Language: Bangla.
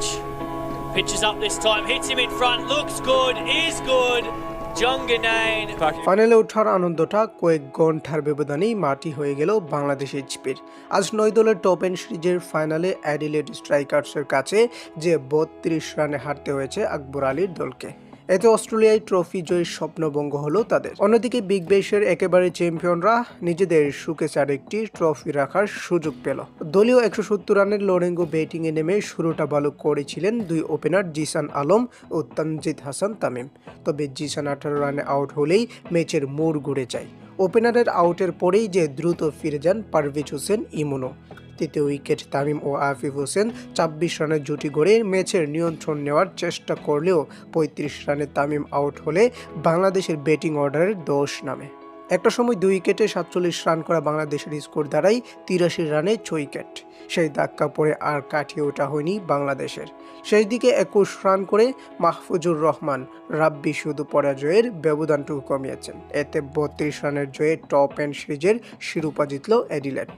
pitch. Pitches up this time, hits him in front, looks good, is good. ফাইনালে ওঠার আনন্দটা কয়েক ঘণ্টার ব্যবধানেই মাটি হয়ে গেল বাংলাদেশ চিপের আজ নয় দলের টপ এন্ড সিরিজের ফাইনালে অ্যাডিলেড স্ট্রাইকার্সের কাছে যে বত্রিশ রানে হারতে হয়েছে আকবর আলীর দলকে। এতে অস্ট্রেলিয়ায় ট্রফি জয়ের স্বপ্নভঙ্গ হলো তাদের। অন্যদিকে বিগ বেশের একেবারে চ্যাম্পিয়নরা নিজেদের চার একটি ট্রফি রাখার সুযোগ পেল। দলীয় একশো সত্তর রানের লোরেঙ্গো ব্যাটিংয়ে নেমে শুরুটা ভালো করেছিলেন দুই ওপেনার জিসান আলম ও তানজিদ হাসান তামিম। তবে জিসান আঠারো রানে আউট হলেই ম্যাচের মোড় ঘুরে যায়। ওপেনারের আউটের পরেই যে দ্রুত ফিরে যান পারভেজ হোসেন ইমুনো। তৃতীয় উইকেট তামিম ও আফিফ হোসেন ছাব্বিশ রানের জুটি গড়ে ম্যাচের নিয়ন্ত্রণ নেওয়ার চেষ্টা করলেও পঁয়ত্রিশ রানে তামিম আউট হলে বাংলাদেশের ব্যাটিং অর্ডারের দোষ নামে। একটা সময় দুই উইকেটে সাতচল্লিশ রান করা বাংলাদেশের স্কোর দাঁড়ায় তিরাশি রানে ছয় উইকেট। সেই ধাক্কা পরে আর কাটিয়ে ওঠা হয়নি বাংলাদেশের। শেষ দিকে একুশ রান করে মাহফুজুর রহমান রাব্বি শুধু পরাজয়ের ব্যবধানটুকু কমিয়েছেন। এতে বত্রিশ রানের জয়ে টপ অ্যান্ড সিরিজের শিরোপা জিতল অ্যাডিলেট